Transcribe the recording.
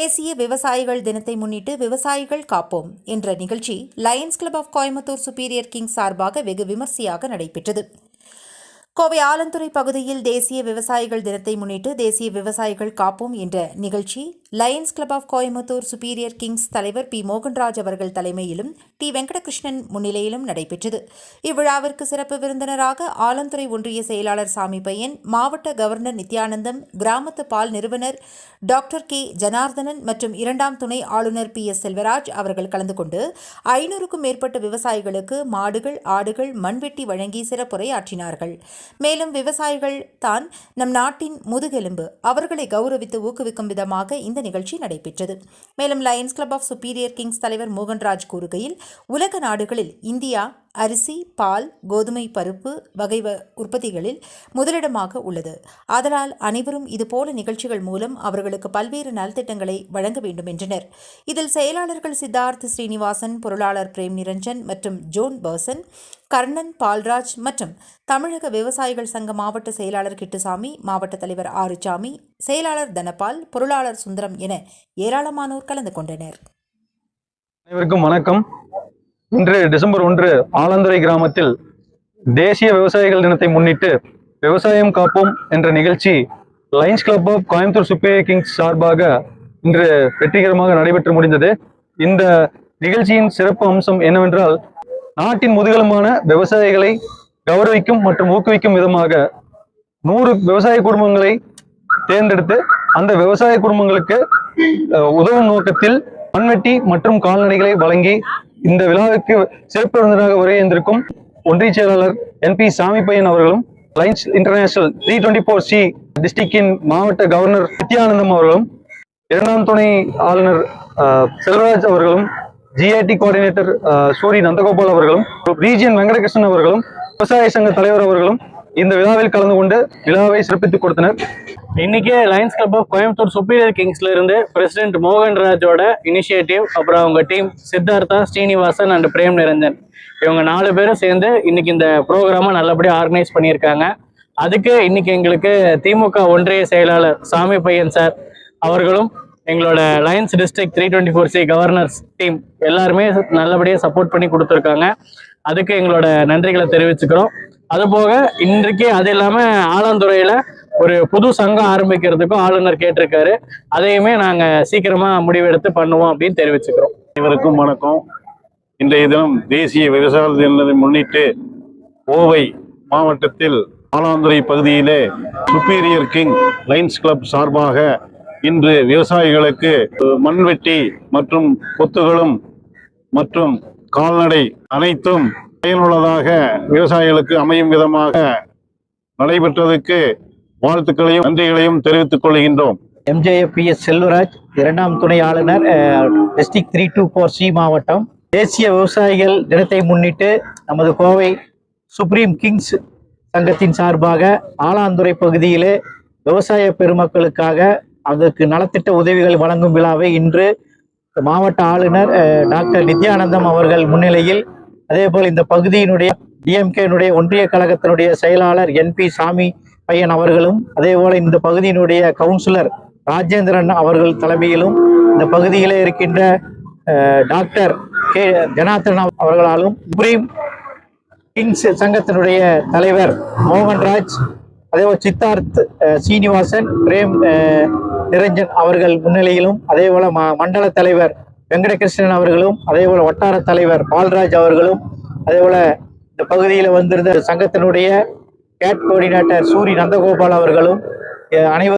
தேசிய விவசாயிகள் தினத்தை முன்னிட்டு விவசாயிகள் காப்போம் என்ற நிகழ்ச்சி lions club of Coimbatore superior king சார்பாக வெகு விமர்சையாக நடைபெற்றது. கோவை ஆலந்துறை பகுதியில் தேசிய விவசாயிகள் தினத்தை முன்னிட்டு தேசிய விவசாயிகள் காப்போம் என்ற நிகழ்ச்சி lions club of Coimbatore superior kings தலைவர் பி மோகன்ராஜ் அவர்கள் தலைமையிலும் டி வெங்கடகிருஷ்ணன் முன்னிலையிலும் நடைபெற்றது. இவ்விழாவிற்கு சிறப்பு விருந்தினராக ஆலந்துறை ஒன்றிய செயலாளர் சாமி பையன் மாவட்ட கவர்னர் நித்யானந்தம் கிராமத்து பால் நிறுவனர் டாக்டர் கே. ஜனார்தனன் மற்றும் இரண்டாம் துணை ஆளுநர் பி. எஸ். செல்வராஜ் அவர்கள் கலந்து கொண்டு ஐநூறுக்கும் மேற்பட்ட விவசாயிகளுக்கு மாடுகள் ஆடுகள் மண்வெட்டி வழங்கி சிறப்புரையாற்றினார்கள். மேலும் விவசாயிகள் தான் நம் நாட்டின் முதுகெலும்பு. அவர்களை கௌரவித்து ஊக்குவிக்கும் விதமாக இந்த நிகழ்ச்சி நடைபெற்றது. மேலும் lions club of superior kings தலைவர் மோகன்ராஜ் கூறுகையில் உலக நாடுகளில் இந்தியா அரிசி பால் கோதுமை பருப்பு வகை உற்பத்திகளில் முதலிடமாக உள்ளது. அதனால் அனைவரும் இதுபோல நிகழ்ச்சிகள் மூலம் அவர்களுக்கு பல்வேறு நலத்திட்டங்களை வழங்க வேண்டும் என்றனர். இதில் செயலாளர்கள் சித்தார்த் ஸ்ரீனிவாசன் பொருளாளர் பிரேம் நிரஞ்சன் மற்றும் ஜோன் பர்சன் கர்ணன் பால்ராஜ் மற்றும் தமிழக விவசாயிகள் சங்க மாவட்ட செயலாளர் கிட்டுசாமி மாவட்ட தலைவர் ஆறுசாமி செயலாளர் தனபால் பொருளாளர் சுந்தரம் என ஏராளமானோர் கலந்து கொண்டனர். அனைவருக்கும் வணக்கம். இன்று டிசம்பர் ஒன்று ஆலந்துறை கிராமத்தில் தேசிய விவசாயிகள் தினத்தை முன்னிட்டு விவசாயம் காப்போம் என்ற நிகழ்ச்சி lions club of Coimbatore superior kings சார்பாக இன்று வெற்றிகரமாக நடைபெற்று முடிந்தது. இந்த நிகழ்ச்சியின் சிறப்பு அம்சம் என்னவென்றால் நாட்டின் முதுகலமான விவசாயிகளை கௌரவிக்கும் மற்றும் ஊக்குவிக்கும் விதமாக நூறு விவசாய குடும்பங்களை தேர்ந்தெடுத்து அந்த விவசாய குடும்பங்களுக்கு உதவும் நோக்கத்தில் மண்வெட்டி மற்றும் கால்நடைகளை வழங்கி இந்த விழாவுக்கு சிறப்பு விருந்தினராக உரையந்திருக்கும் ஒன்றிய செயலாளர் என் பி சாமி பையன் அவர்களும் lions international three twenty four C டிஸ்ட்ரிக்டின் மாவட்ட கவர்னர் நித்யானந்தம் அவர்களும் இரண்டாம் துணை ஆளுநர் செல்வராஜ் அவர்களும் ஜிஐடி கோஆர்டினேட்டர் அஹ், சூரி நந்தகோபால் அவர்களும் ரீஜியன் வெங்கடகிருஷ்ணன் அவர்களும் விவசாய சங்க தலைவர் அவர்களும் இந்த விழாவில் கலந்து கொண்டு விழாவை சிறப்பித்து கொடுத்தனர். இன்னைக்கு lions club of Coimbatore superior கிங்ஸ்ல இருந்து பிரசிடென்ட் மோகன்ராஜோட இனிஷியேட்டிவ் அப்புறம் அவங்க டீம் சித்தார்த்தா ஸ்ரீனிவாசன் அண்ட் பிரேம் நிரஞ்சன். இவங்க நாலு பேரும் சேர்ந்து இன்னைக்கு இந்த ப்ரோக்ராமை நல்லபடியாக ஆர்கனைஸ் பண்ணியிருக்காங்க. அதுக்கு இன்னைக்கு எங்களுக்கு திமுக ஒன்றிய செயலாளர் சாமி பையன் சார் அவர்களும் எங்களோட lions district three twenty four C governors team எல்லாருமே நல்லபடியாக சப்போர்ட் பண்ணி கொடுத்துருக்காங்க. அதுக்கு எங்களோட நன்றிகளை தெரிவிச்சுக்கிறோம். அதுபோக இன்றைக்கு அது இல்லாமல் ஆலாந்துறையில் ஒரு புது சங்கம் ஆரம்பிக்கிறதுக்கும் ஆளுநர் கேட்டிருக்காரு. அதையுமே நாங்கள் சீக்கிரமாக முடிவெடுத்து பண்ணுவோம் அப்படின்னு தெரிவிச்சுக்கிறோம். இவருக்கும் வணக்கம். இன்றைய தினம் தேசிய விவசாய தினத்தை முன்னிட்டு கோவை மாவட்டத்தில் ஆலாந்துறை பகுதியிலே சுப்பீரியர் கிங் லைன்ஸ் கிளப் சார்பாக இன்று விவசாயிகளுக்கு மண்வெட்டி மற்றும் கொத்துகளும் மற்றும் கால்நடை அனைத்தும் பயனுள்ளதாக விவசாயிகளுக்கு அமையும் விதமாக நடைபெற்றதுக்கு வாழ்த்துக்களையும் நன்றிகளையும் தெரிவித்துக் கொள்கின்றோம். எம்ஜேஎஃப்பிஎஸ் செல்வராஜ் இரண்டாம் துணை ஆளுநர் district three two four C மாவட்டம். தேசிய விவசாயிகள் தினத்தை முன்னிட்டு நமது கோவை சுப்ரீம் கிங்ஸ் சங்கத்தின் சார்பாக ஆலாந்துறை பகுதியிலே விவசாய பெருமக்களுக்காக அதற்கு நலத்திட்ட உதவிகள் வழங்கும் விழாவை இன்று மாவட்ட ஆளுநர் டாக்டர் நித்யானந்தம் அவர்கள் முன்னிலையில் அதே போல் இந்த பகுதியினுடைய டிஎம்கேனுடைய ஒன்றிய கழகத்தினுடைய செயலாளர் என் பி சாமி பையன் அவர்களும் அதே போல இந்த பகுதியினுடைய கவுன்சிலர் ராஜேந்திரன் அவர்கள் தலைமையிலும் இந்த பகுதியிலே இருக்கின்ற டாக்டர் கே ஜனார்தன் அவர்களாலும் சுப்ரீம் கிங்ஸ் சங்கத்தினுடைய தலைவர் மோகன்ராஜ் அதேபோல் சித்தார்த் சீனிவாசன் பிரேம் நிரஞ்சன் அவர்கள் முன்னிலையிலும் அதேபோல ம- மண்டல தலைவர் வெங்கடகிருஷ்ணன் அவர்களும் அதே போல வட்டார தலைவர் பால்ராஜ் அவர்களும் அதே போல இந்த பகுதியில் வந்திருந்த சங்கத்தினுடைய கேட் கோஆர்டினேட்டர் சூரி நந்தகோபால் அவர்களும் அனைவரும்